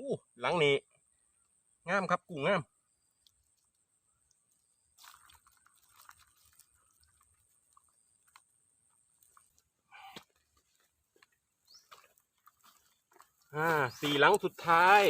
อู้หลังนี้งามครับกุ้งงามอ่าสี่หลังสุดท้าย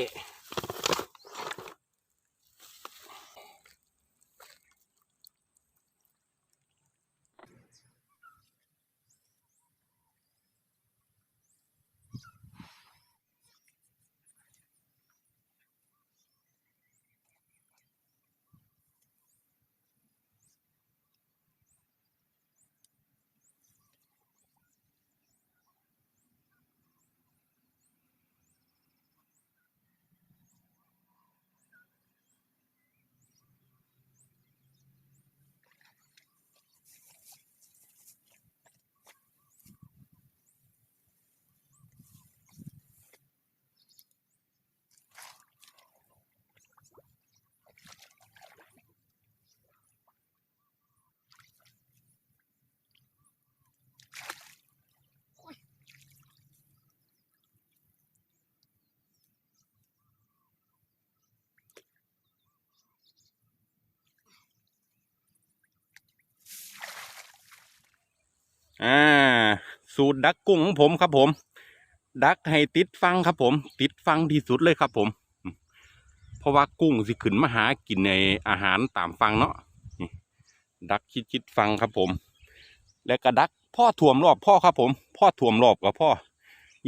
อ่า สูตรดักกุ้งของผมครับผม ดักให้ติดฟังครับผม ติดฟังที่สุดเลยครับผม เพราะว่ากุ้งสิขึ้นมาหากินในอาหารตามฟังเนาะดักชิดชิดฟังครับผม แล้วก็ดักพ่อถ่วมรอบพ่อครับผม พ่อถ่วมรอบกับพ่อ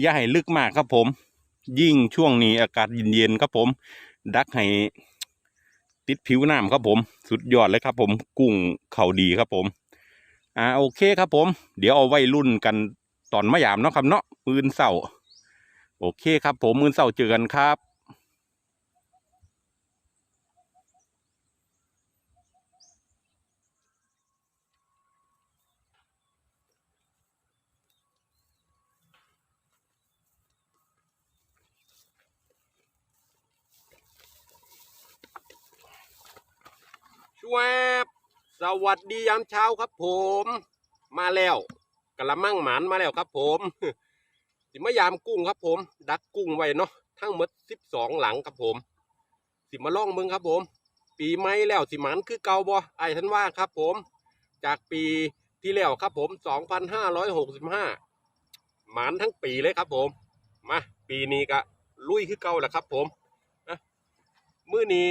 อย่าให้ลึกมากครับผม ยิ่งช่วงนี้อากาศเย็นๆครับผม ดักให้ติดผิวน้ำครับผม สุดยอดเลยครับผม กุ้งเข่าดีครับผม อ่าโอเคครับผม เดี๋ยวเอาไว้รุ่นกันตอนมะยามเนาะครับเนาะมืนเสาโอเคครับผมมืนเสาเจอกันครับชวบ สวัสดียามเช้าครับผม มาแล้วกะละมังหมานมาแล้วครับ ผมสิมายามกุ้งครับ ผม ดักกุ้งไว้เนาะทั้งหมดสิบสองหลังครับผม สิมาล่องมืองครับผม ปีใหม่แล้วสิหมันคือเก่าบ่ไอ้ท่านว่าครับ ผม จากปีที่แล้วครับ ผมสองพันห้าร้อยหกสิบห้าหมันทั้งปีเลยครับ ผม มาปีนี้ก็ลุยคือเก่าแหละครับ ผมนะมื้อนี้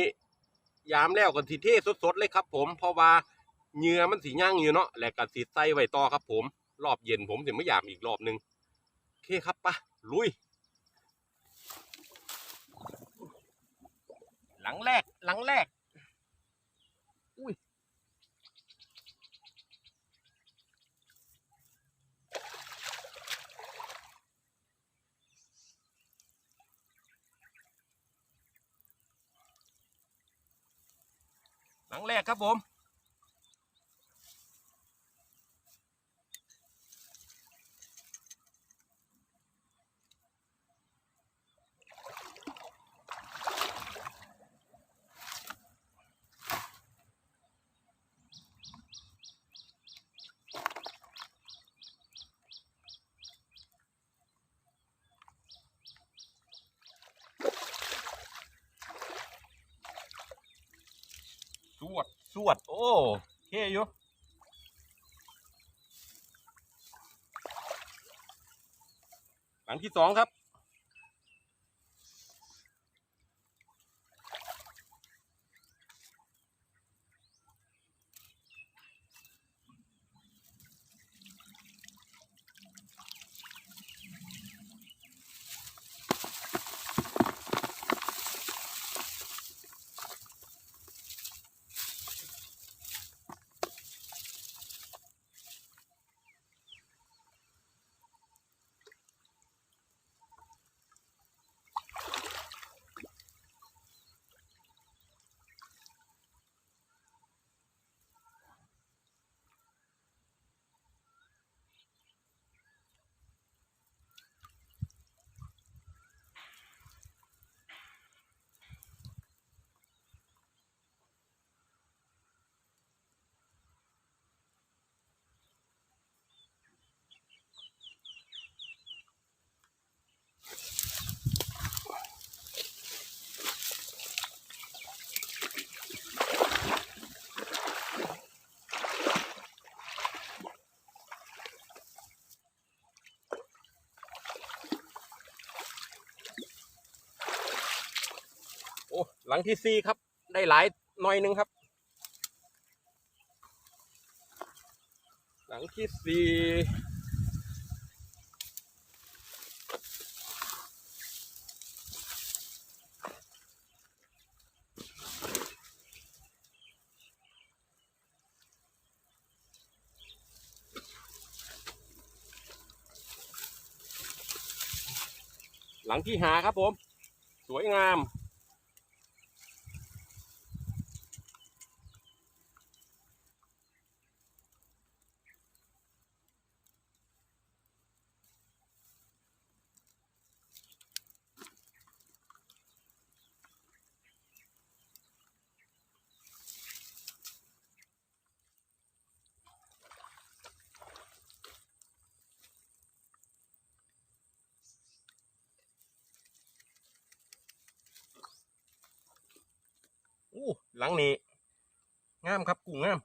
ยามแล้วกันทีเทสดๆเลยครับ ผมเพราะว่า เหงื่อมันสีย่างอยู่เนาะและก็สีใส่ไว้ต่อครับผม รอบเย็นผมถึงไม่ยามอีกรอบหนึ่งโอเคครับปะลุย หลังแรก หลังแรก อุ้ยหลังแรกครับผม สวด โอ้เคอยู่หลังที่สองครับ หลังที่สี่ครับ ได้หลายหน่อยหนึงครับ หลังที่สี่หลังที่หาครับผม สวยงาม อู้ หลังนี้งามครับกุ้งงาม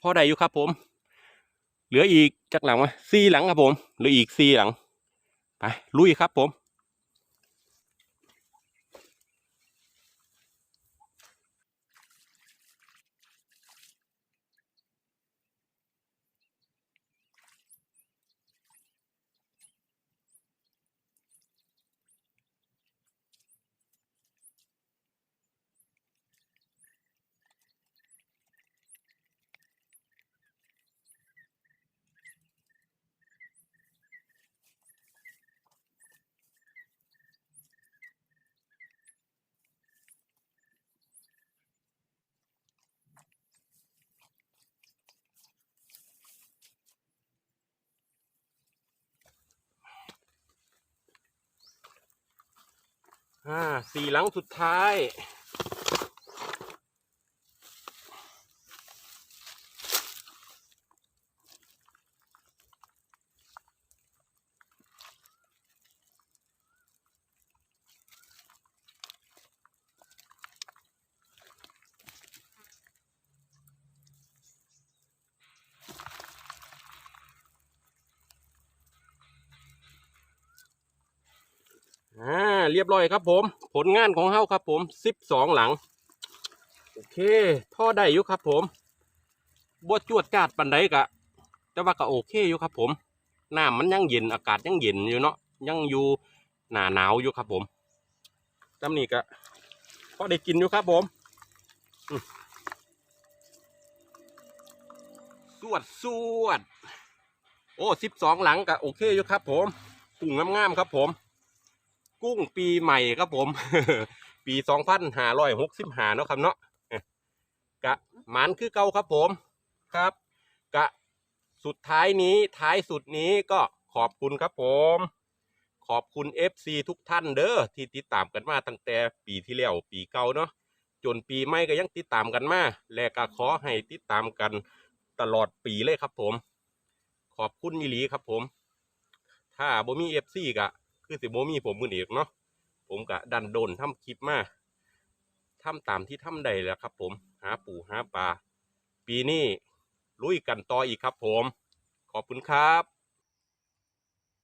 พอใดอยู่ครับผม เหลืออีกจากหลังวะสี่หลังครับผม เหลืออีกสี่หลัง ไปลุยครับผม อ่าสี่หลังสุดท้าย อ่า เรียบร้อยครับผม ผลงานของเฮาครับผมสิบสองหลัง โอเคพ่อได้อยู่ครับผมบวจวดจาดปันไดกะ แต่ว่าก็โอเคอยู่ครับผมน้ำมันยังเย็นอากาศยังเย็นอยู่เนาะยังอยู่หนาหนาวอยู่ครับผมจำนี่ก็พอได้กินอยู่ครับผมสวดสวด โอ้สิบสองหลังก็โอเคอยู่ครับผมกุ้งงามๆครับผม กุ้งปีใหม่ครับผม ปีสองพันห้าร้อยหกสิบห้าเนาะครับเนาะกะหมันคือเก่าครับผมครับ กะสุดท้ายนี้ท้ายสุดนี้ก็ขอบคุณครับผม ขอบคุณ FC ทุกท่านเด้อที่ติดตามกันมาตั้งแต่ปีที่แล้วปีเก่าเนาะจนปีใหม่ก็ยังติดตามกันมา และก็ขอให้ติดตามกันตลอดปีเลยครับผม ขอบคุณอีหลีครับผม ถ้าบ่มี FC ก็ คือสิบ่มีผมมืออีกเนาะผมกะดันโดนทำคลิปมาทำตามที่ทำใดแล้วครับ ผมหาปูหาปลาปีนี้ลุยกันต่ออีกครับ ผม ขอบคุณครับ